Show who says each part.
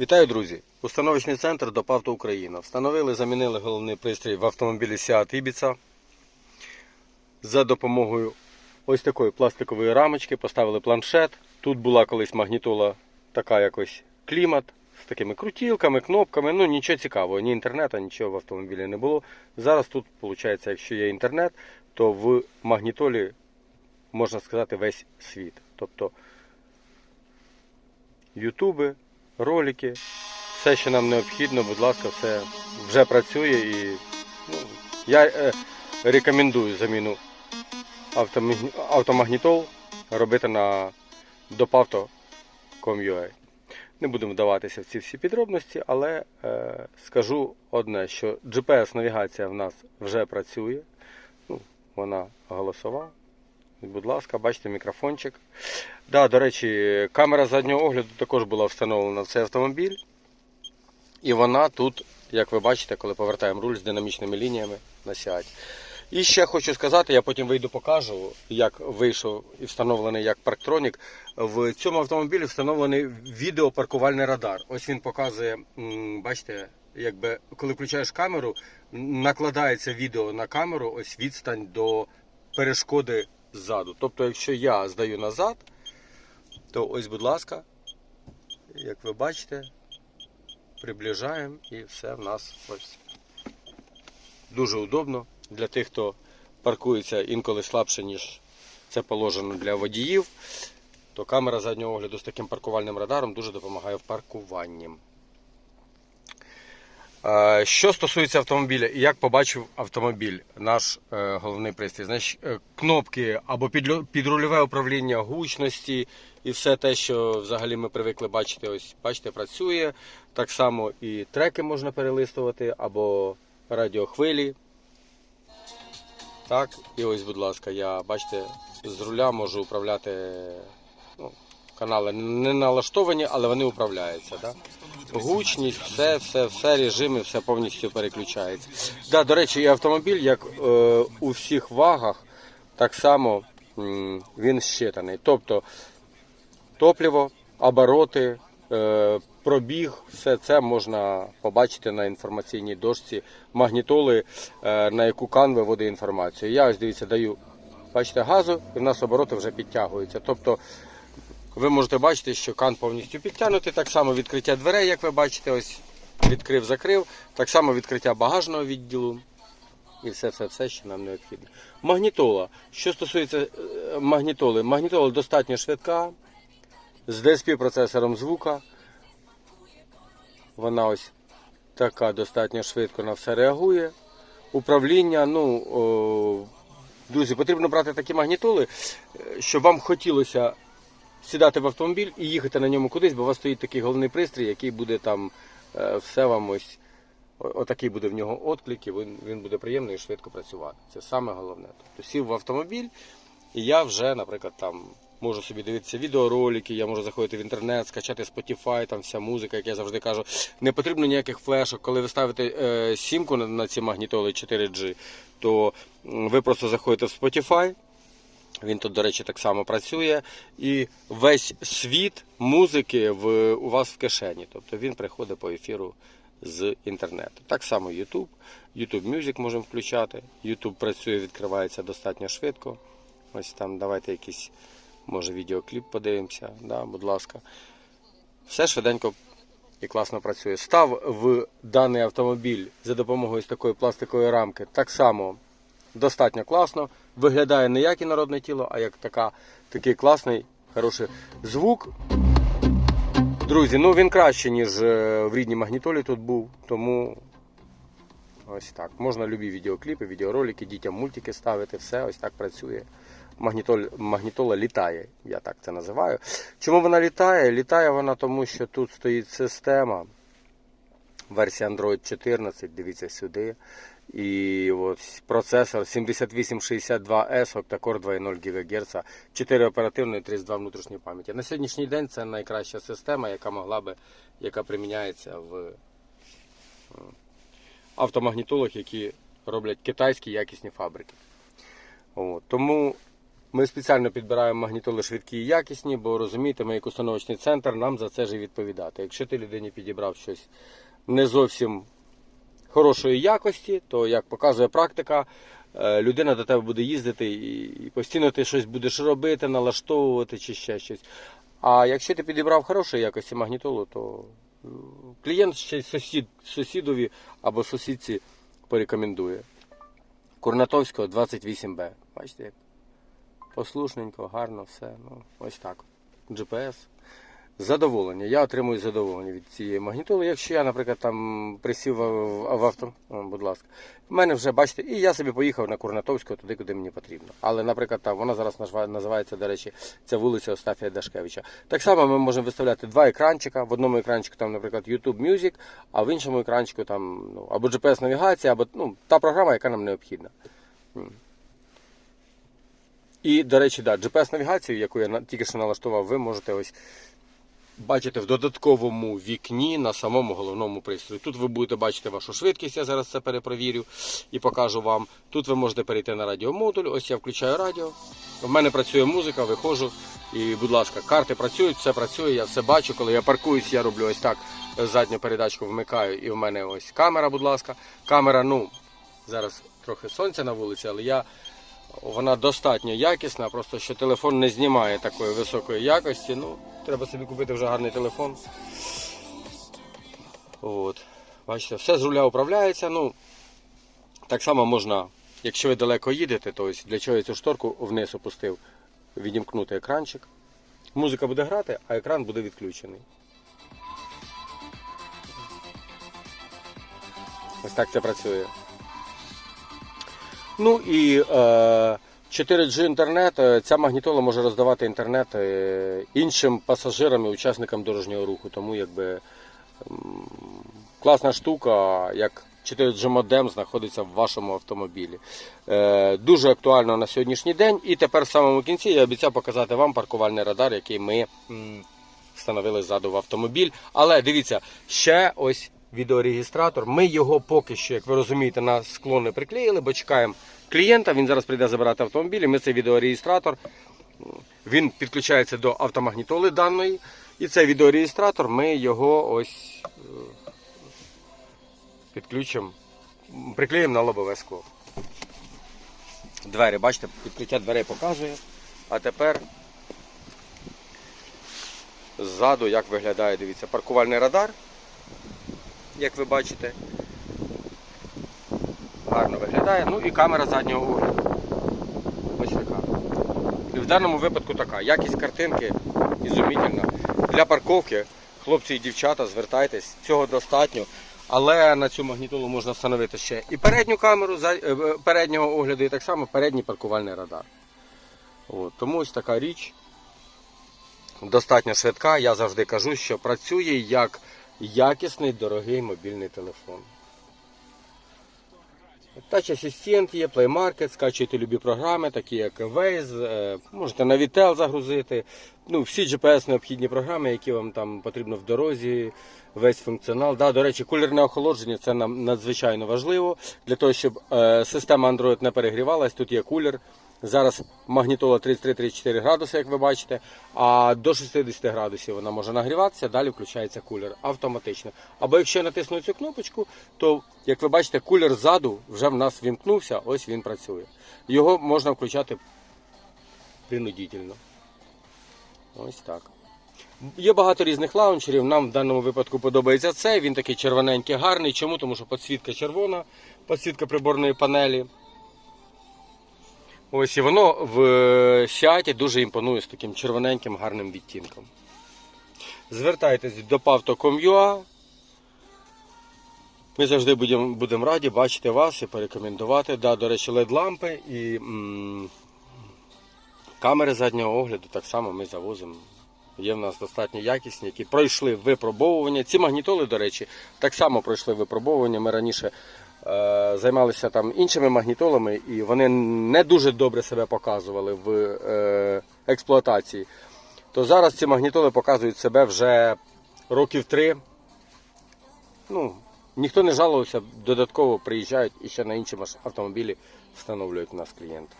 Speaker 1: Вітаю, друзі! Установочний центр ДОПАВТО Україна. Встановили, замінили головний пристрій в автомобілі Seat Ibiza. За допомогою ось такої пластикової рамочки поставили планшет. Тут була колись магнітола така якось клімат з такими крутілками, кнопками. Ну нічого цікавого, ні інтернету, нічого в автомобілі не було. Зараз тут, виходить, якщо є інтернет, то в магнітолі можна сказати весь світ. Тобто Ютуби, ролики, все, що нам необхідно, будь ласка, все вже працює і ну, я е, рекомендую заміну автомагнітол робити на dopavto.com.ua. Не будемо вдаватися в ці всі підробності, але е, скажу одне, що GPS-навігація в нас вже працює. Ну, вона голосова. Будь ласка, бачите мікрофончик. Да, до речі, камера заднього огляду також була встановлена в цей автомобіль. І вона тут, як ви бачите, коли повертаємо руль з динамічними лініями на сіаті. І ще хочу сказати, я потім вийду покажу, як вийшов і встановлений як парктронік. В цьому автомобілі встановлений відеопаркувальний радар. Ось він показує, бачите, якби коли включаєш камеру, накладається відео на камеру, ось відстань до перешкоди ззаду. Тобто, якщо я здаю назад, то ось, будь ласка, як ви бачите, приближаємо і все в нас ось. Дуже удобно для тих, хто паркується інколи слабше, ніж це положено для водіїв. То камера заднього огляду з таким паркувальним радаром дуже допомагає в паркуванні. Е, Що стосується автомобіля, і як побачив автомобіль, наш е, головний пристрій, значить, е, кнопки або підрульове управління гучності і все те, що взагалі ми привикли бачити, ось бачите, працює. Так само і треки можна перелистувати, або радіохвилі. Так, і ось, будь ласка, я бачите, з руля можу управляти. Ну, канали не налаштовані, але вони управляються. Да? Гучність, все, все, все режими, все повністю переключається. Да, до речі, і автомобіль, як е, у всіх вагах, так само м, він щитаний. Тобто топливо, обороти, е, пробіг, все це можна побачити на інформаційній дошці магнітоли, е, на яку кан виводить інформацію. Я ось дивіться, даю бачите, газу, і в нас обороти вже підтягуються. Тобто ви можете бачити, що кан повністю підтягнутий. Так само відкриття дверей, як ви бачите, ось відкрив, закрив. Так само відкриття багажного відділу. І все, все, все, що нам необхідно. Магнітола. Що стосується е, магнітоли, магнітола достатньо швидка, з DSP процесором звука. Вона ось така достатньо швидко на все реагує. Управління, ну, о, друзі, потрібно брати такі магнітоли, е, щоб вам хотілося сідати в автомобіль і їхати на ньому кудись, бо у вас стоїть такий головний пристрій, який буде там е, все вам ось. Отакий буде в нього отклик, і він, він буде приємно і швидко працювати. Це саме головне. Тобто сів в автомобіль, і я вже, наприклад, там можу собі дивитися відеоролики, я можу заходити в інтернет, скачати Spotify, там вся музика, як я завжди кажу. Не потрібно ніяких флешок. Коли ви ставите е, сімку на, на ці магнітоли 4G, то ви просто заходите в Spotify. Він тут, до речі, так само працює. І весь світ музики в, у вас в кишені. Тобто він приходить по ефіру з інтернету. Так само YouTube. YouTube Music можемо включати. YouTube працює, відкривається достатньо швидко. Ось там давайте якийсь, може, відеокліп подивимося. Да, будь ласка. Все швиденько і класно працює. Став в даний автомобіль за допомогою такої пластикової рамки так само достатньо класно. Виглядає не як інородне тіло, а як така, такий класний, хороший звук. Друзі, ну він краще, ніж е, в рідній магнітолі тут був, тому ось так. Можна любі відеокліпи, відеоролики, дітям мультики ставити, все ось так працює. Магнітоль, магнітола літає, я так це називаю. Чому вона літає? Літає вона тому, що тут стоїть система. Версія Android 14, дивіться сюди. І ось процесор 7862S, октакор 2.0 ГГц, 4 оперативної, 32 внутрішньої пам'яті. На сьогоднішній день це найкраща система, яка могла би, яка приміняється в е, автомагнітолах, які роблять китайські якісні фабрики. От. Тому Ми спеціально підбираємо магнітоли швидкі і якісні, бо розумієте, ми як установочний центр, нам за це ж і відповідати. Якщо ти людині підібрав щось не зовсім хорошої якості, то як показує практика, е, людина до тебе буде їздити і постійно ти щось будеш робити, налаштовувати чи ще щось. А якщо ти підібрав хорошої якості магнітолу, то е, клієнт ще сусід, сусідові або сусідці порекомендує. Курнатовського 28Б. Бачите, як послушненько, гарно все. Ну, ось так. GPS. Задоволення. Я отримую задоволення від цієї магнітоли. Якщо я, наприклад, там присів в, авто, будь ласка, в мене вже, бачите, і я собі поїхав на Курнатовського туди, куди мені потрібно. Але, наприклад, там вона зараз називається, до речі, це вулиця Остафія Дашкевича. Так само ми можемо виставляти два екранчика. В одному екранчику там, наприклад, YouTube Music, а в іншому екранчику там ну, або GPS-навігація, або ну, та програма, яка нам необхідна. І, до речі, да, GPS-навігацію, яку я тільки що налаштував, ви можете ось бачити в додатковому вікні на самому головному пристрої. Тут ви будете бачити вашу швидкість, я зараз це перепровірю і покажу вам. Тут ви можете перейти на радіомодуль. Ось я включаю радіо. В мене працює музика, виходжу. І, будь ласка, карти працюють, все працює, я все бачу. Коли я паркуюсь, я роблю ось так. Задню передачку вмикаю, і в мене ось камера, будь ласка. Камера, ну, зараз трохи сонця на вулиці, але я вона достатньо якісна, просто що телефон не знімає такої високої якості. Ну, треба собі купити вже гарний телефон. От. Бачите, все з руля управляється. Ну, так само можна, якщо ви далеко їдете, то ось для чого я цю шторку вниз опустив, відімкнути екранчик. Музика буде грати, а екран буде відключений. Ось так це працює. Ну і е, 4G інтернет, е, ця магнітола може роздавати інтернет е, іншим пасажирам і учасникам дорожнього руху. Тому якби класна штука, як 4G модем знаходиться в вашому автомобілі. Е, дуже актуально на сьогоднішній день. І тепер в самому кінці я обіцяв показати вам паркувальний радар, який ми встановили ззаду в автомобіль. Але дивіться, ще ось відеорегістратор. Ми його поки що, як ви розумієте, на скло не приклеїли, бо чекаємо клієнта. Він зараз прийде забирати автомобіль. і Ми цей відеорегістратор. Він підключається до автомагнітоли даної. І цей відеорегістратор ми його ось е, підключимо, приклеїмо на лобове скло. Двері, бачите, підкриття дверей показує. А тепер ззаду як виглядає, дивіться, паркувальний радар, як ви бачите. Гарно виглядає. Ну і камера заднього огляду. Ось така. І в даному випадку така. Якість картинки ізумітельна. Для парковки, хлопці і дівчата, звертайтесь, цього достатньо. Але на цю магнітолу можна встановити ще і передню камеру е, переднього огляду, і так само передній паркувальний радар. От, тому ось така річ достатньо швидка. Я завжди кажу, що працює як якісний дорогий мобільний телефон. Тач асистент є, Play Market, скачуєте любі програми, такі як Waze, е, можете на Vitel загрузити. Ну, всі GPS необхідні програми, які вам там потрібно в дорозі, весь функціонал. Да, до речі, кулерне охолодження це нам надзвичайно важливо для того, щоб е, система Android не перегрівалась. Тут є кулер. Зараз магнітола 33-34 градуси, як ви бачите, а до 60 градусів вона може нагріватися, далі включається кулер автоматично. Або якщо я натисну цю кнопочку, то, як ви бачите, кулер ззаду вже в нас вімкнувся, ось він працює. Його можна включати принудительно. Ось так. Є багато різних лаунчерів. Нам в даному випадку подобається цей. Він такий червоненький, гарний. Чому? Тому що підсвітка червона, підсвітка приборної панелі. Ось і воно в сіаті дуже імпонує з таким червоненьким гарним відтінком. Звертайтесь до pavto.com.ua. Ми завжди будемо будемо раді бачити вас і порекомендувати. Да, до речі, LED-лампи і м, камери заднього огляду так само ми завозимо. Є в нас достатньо якісні, які пройшли випробовування. Ці магнітоли, до речі, так само пройшли випробовування. Ми раніше е, займалися там іншими магнітолами, і вони не дуже добре себе показували в е, експлуатації. То зараз ці магнітоли показують себе вже років три. Ну, ніхто не жалувався, додатково приїжджають і ще на інші автомобілі встановлюють у нас клієнти.